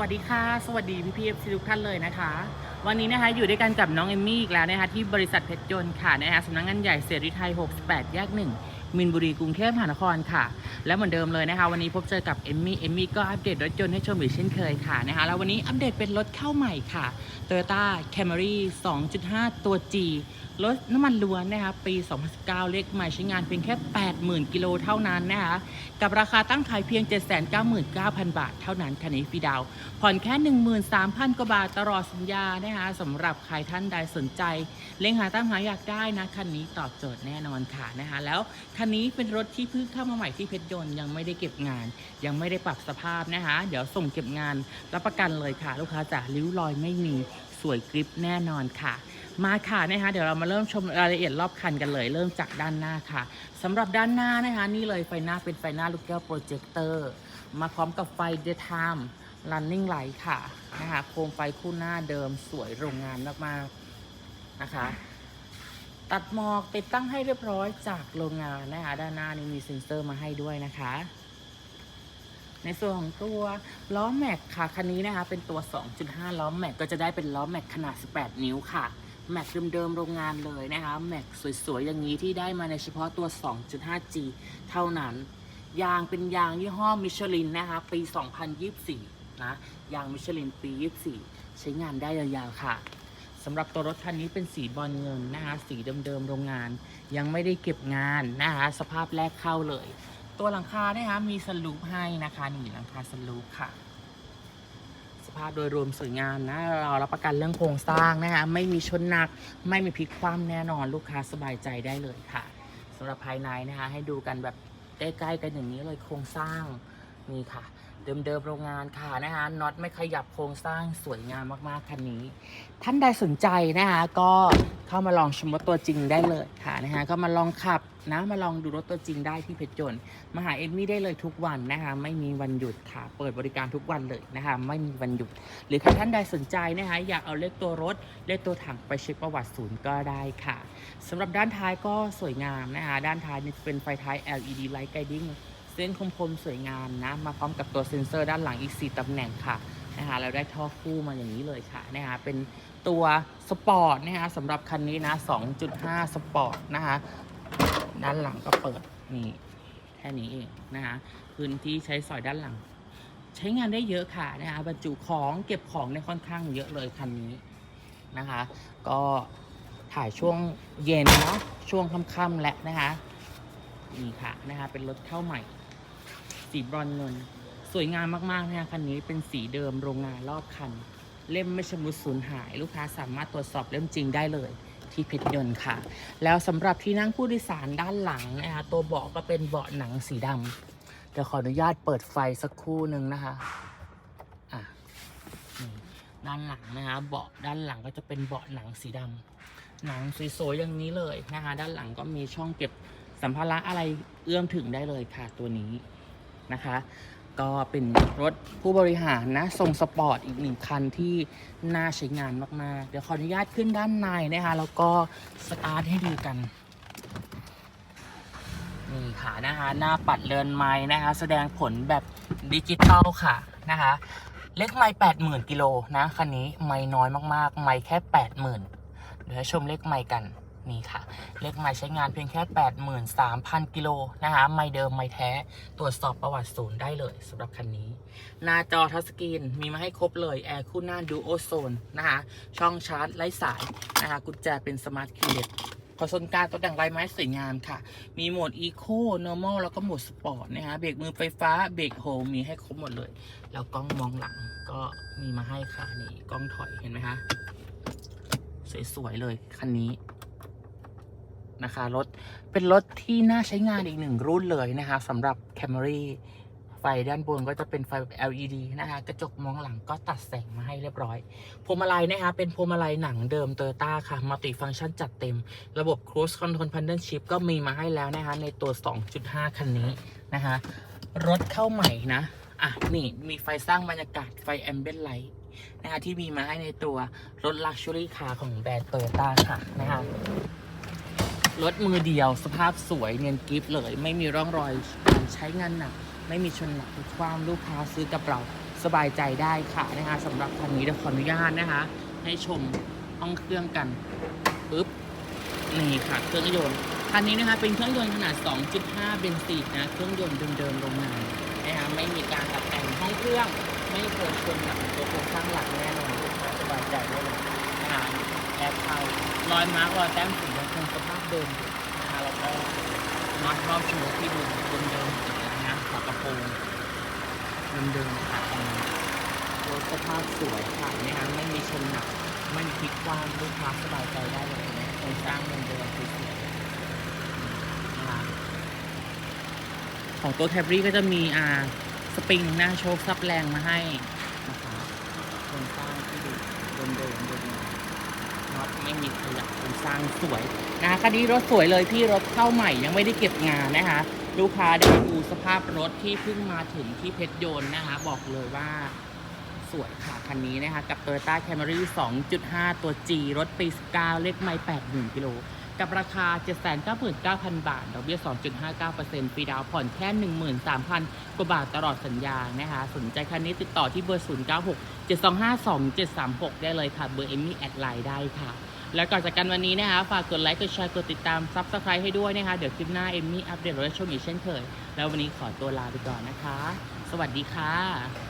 วัสดีค่ะ สวัสดีพี่พีเอฟซีทุกท่านเลยนะคะ วันนี้นะคะอยู่ด้วยกันกับน้องเอมมี่อีกแล้วนะคะที่บริษัทเพชรยนต์ค่ะนะคะสำนักงานใหญ่เสรีไทย 68 แยกหนึ่ง มินบุรีกรุงเทพมหานครค่ะ และเหมือนเดิมเลยนะคะ วันนี้พบเจอกับเอมมี่เอมมี่ก็อัปเดตรถยนต์ให้ชมอีกเช่นเคยค่ะนะคะแล้ววันนี้อัปเดตเป็นรถเข้าใหม่ค่ะ Toyota Camry 2.5 ตัว G รถน้ำมันล้วนนะคะปี 2019 เลขใหม่ใช้งานเพียงแค่ 80,000 กิโลเท่านั้นนะคะกับราคาตั้งขายเพียง 799,000 บาท เท่านั้นคันนี้ฟรีดาว ผ่อนแค่ 13,000 กว่าบาทตลอดสัญญานะคะสำหรับใครท่านใดสนใจ เล็งหาตั้งหาอยากได้นะคันนี้ตอบโจทย์แน่นอนค่ะนะคะแล้วคันนี้เป็นรถที่เพิ่งเข้ามาใหม่ที่เพชรยนต์ยังไม่ได้เก็บงาน ยังไม่ได้ปรับสภาพนะคะ เดี๋ยวส่งเก็บงานรับประกันเลยค่ะ ลูกค้าจ๋าริ้วรอยไม่มีสวยกริปแน่นอนค่ะ มาค่ะนะคะเดี๋ยวเรามาเริ่มชมรายละเอียดรอบคันกันเลย เริ่มจากด้านหน้าค่ะสำหรับด้านหน้านะคะ นี่เลยไฟหน้าเป็นไฟหน้าลูกแก้วโปรเจคเตอร์มาพร้อมกับไฟ daytime running light ค่ะนะคะโคมไฟคู่หน้าเดิมสวยโรงงานมากๆนะคะ ตัดหมอกติดตั้งให้เรียบร้อยจากโรงงานนะคะ ด้านหน้านี้มีเซ็นเซอร์มาให้ด้วยนะคะ ในส่วนของตัวล้อแม็กค่ะ คันนี้นะคะ เป็นตัว 2.5 ล้อแม็กก็จะได้เป็นล้อแม็กขนาด 18 นิ้วค่ะ แม็กเดิมๆโรงงานเลยนะคะ แม็กสวยๆ อย่างนี้ที่ได้มาในเฉพาะตัว 2.5G เท่านั้น ยางเป็นยางยี่ห้อมิชลินนะคะ ปี 2024 นะ ยางมิชลินปี 24 ใช้งานได้ยาวๆค่ะ สำหรับตัวรถคันนี้เป็นสีบอลเงินนะคะสีเดิมๆโรงงาน ยังไม่ได้เก็บงานนะคะสภาพแรกเข้าเลย ตัวหลังคานะคะมีสลูปให้นะคะนี่หลังคาสลูปค่ะ สภาพโดยรวมสวยงามนะเรารับประกันเรื่องโครงสร้างนะคะไม่มีชนหนัก ไม่มีพลิกคว่ำแน่นอนลูกค้าสบายใจได้เลยค่ะสำหรับภายในนะคะให้ดูกันแบบใกล้ๆกันอย่างนี้เลยโครงสร้างนี่ค่ะ เดิมๆโรงงานค่ะนะคะน็อตไม่ขยับโครงสร้างสวยงามมากๆคันนี้ ท่านใดสนใจนะคะก็เข้ามาลองชมรถตัวจริงได้เลยค่ะนะคะก็มาลองขับนะมาลองดูรถตัวจริงได้ที่เพชรยนมาหาเอมมี่ได้เลยทุกวันนะคะไม่มีวันหยุดค่ะ เปิดบริการทุกวันเลยนะคะไม่มีวันหยุด หรือใครท่านใดสนใจนะคะอยากเอาเลขตัวรถ เลขตัวถังไปเช็คประวัติศูนย์ก็ได้ค่ะสำหรับด้านท้ายก็สวยงามนะคะด้านท้ายนี่เป็นไฟท้าย LED Light Guiding เส้นคมๆสวยงามนะ มาพร้อมกับตัวเซ็นเซอร์ด้านหลังอีก 4ตำแหน่งค่ะนะคะเราได้ท่อคู่มาอย่างนี้เลยค่ะนะคะเป็นตัวสปอร์ตนะคะสำหรับคันนี้นะ 2.5 สปอร์ตนะคะด้านหลังก็เปิดนี่แค่นี้เองนะคะพื้นที่ใช้สอยด้านหลัง ใช้งานได้เยอะค่ะนะคะบรรจุของเก็บของในยค่อนข้างเยอะเลยคันนี้นะคะ ก็ถ่ายช่วงเย็นเนาะช่วงค่ำๆและนะคะนี่ค่ะนะคะเป็นรถเข้าใหม่ สีบรอนซ์เงิน สวยงามมากๆนะคะคันนี้เป็นสีเดิมโรงงานรอบคัน เล่มไม่ชำรุดสูญหาย ลูกค้าสามารถตรวจสอบเล่มจริงได้เลย ที่เพชรยนต์ค่ะ แล้วสำหรับที่นั่งผู้โดยสารด้านหลังนะคะตัวเบาะก็เป็นเบาะหนังสีดำเดี๋ยวขออนุญาตเปิดไฟสักครู่หนึ่งนะคะอะด้านหลังนะคะเบาะด้านหลังก็จะเป็นเบาะหนังสีดำหนังสวยๆอย่างนี้เลยนะคะ ด้านหลังก็มีช่องเก็บสัมภาระอะไรเอื้อมถึงได้เลยค่ะตัวนี้ นะคะ ก็เป็นรถผู้บริหารนะ ทรงสปอร์ตอีกหนึ่งคันที่น่าใช้งานมาก ๆ เดี๋ยวขออนุญาตขึ้นด้านในนะคะ แล้วก็สตาร์ทให้ดูกันนี่ค่ะนะคะหน้าปัดเรือนไม้นะคะ แสดงผลแบบดิจิตอลค่ะนะคะเลขไม้แปดหมื่นกิโลนะคันนี้ไม้น้อยมากๆ ไม้แค่แปดหมื่นเดี๋ยวให้ชมเลขไม้กัน นี่ค่ะ เลขไม้ใช้งานเพียงแค่ 83,000 กิโลนะคะ ไม้เดิมไม้แท้ ตรวจสอบประวัติศูนย์ได้เลยสำหรับคันนี้ หน้าจอทัชสกรีนมีมาให้ครบเลย แอร์คู่หน้าดูโอโซนนะคะ ช่องชาร์จไร้สายนะคะกุญแจเป็นสมาร์ทคีย์เลสคอนกลารตกแต่งลายไม้สวยงามค่ะ มีโหมด Eco Normal แล้วก็โหมดสปอร์ตนะคะ เบรกมือไฟฟ้า เบรกโฮมีให้ครบหมดเลย แล้วกล้องมองหลังก็มีมาให้ค่ะ นี่กล้องถอยเห็นไหมคะ สวยๆเลยคันนี้ นะคะรถเป็นรถที่น่าใช้งานอีกหนึ่งรุ่นเลยนะคะสำหรับ Camry ไฟด้านบนก็จะเป็นไฟ LED นะคะกระจกมองหลังก็ตัดแสงมาให้เรียบร้อยพวงมาลัยนะคะเป็นพวงมาลัยหนังเดิม Toyota ค่ะมัลติฟังก์ชันจัดเต็ม ระบบ Cruise Control Paddle Shift ก็มีมาให้แล้วนะคะในตัว 2.5 คันนี้นะคะรถเข้าใหม่นะอะนี่มีไฟสร้างบรรยากาศไฟ Ambient Light นะคะที่มีมาให้ในตัวรถ Luxury Car ของแบรนด์ Toyota ค่ะนะคะ รถมือเดียว สภาพสวยเนียนกริฟเลย ไม่มีร่องรอยการใช้งานหนัก ไม่มีชนหนักความลูกค้าซื้อกับเราสบายใจได้ค่ะนะคะสำหรับคันนี้เดี๋ยวขออนุญาตนะคะ ให้ชมห้องเครื่องกันปึ๊บนี่ค่ะเครื่องยนต์คันนี้นะคะเป็นเครื่องยนต์ขนาด 2.5 เบนซินนะเครื่องยนต์เดิมๆโรงงานนะคะไม่มีการตัดแต่งห้องเครื่อง ไม่เคยชนกับตัวโครงสร้างหลักแน่นอนสบายใจได้เลยนะคะแอร์เข้ารอยมาร์กรอยแต้มสี งคงสภาพเดิมอยู่นะคะแล้วก็น็อตรอบชูที่ดูเดิมๆนะฝากระโปรงเดิมๆค่ะรถสภาพสวยค่ะนะคะไม่มีชนหนักไม่มีพลิกคว้างลูกค้าสบายใจได้เลยนะโครงสร้างเดิมเดิมสวยนะคะของตัวแคบรี่ก็จะมีอ่าสปริงหน้าโชคซับแรงมาให้นะคะโครงสร้างที่ดูเดิมเดิมเดิมน็อต ไม่มีขยับโครงสร้างสวยนะคะคันนี้รถสวยเลยพี่รถเข้าใหม่ยังไม่ได้เก็บงานนะคะ ลูกค้าได้ดูสภาพรถที่เพิ่งมาถึงที่เพชรยนต์นะคะ บอกเลยว่าสวยค่ะคันนี้นะคะ กับ Toyota Camry 2.5 ตัว G รถปี 19 เลขไม่ 80,000กิโลกับราคา 799,000 บาท ดอกเบี้ย 2.59%ฟรีดาวผ่อนแค่ 13,000 กว่าบาทตลอดสัญญานะคะ สนใจคันนี้ติดต่อที่เบอร์ 096 725 2736 ได้เลยค่ะ เบอร์เอมมี่แอดไลน์ได้ค่ะ แล้วก่อนจากกันวันนี้นะคะฝากกดไลค์กดแชร์กดติดตามซับสไครต์ให้ด้วยนะคะ เดี๋ยวคลิปหน้าเอมมี่อัปเดตรถชมอีกเช่นเคย แล้ววันนี้ขอตัวลาไปก่อนนะคะ สวัสดีค่ะ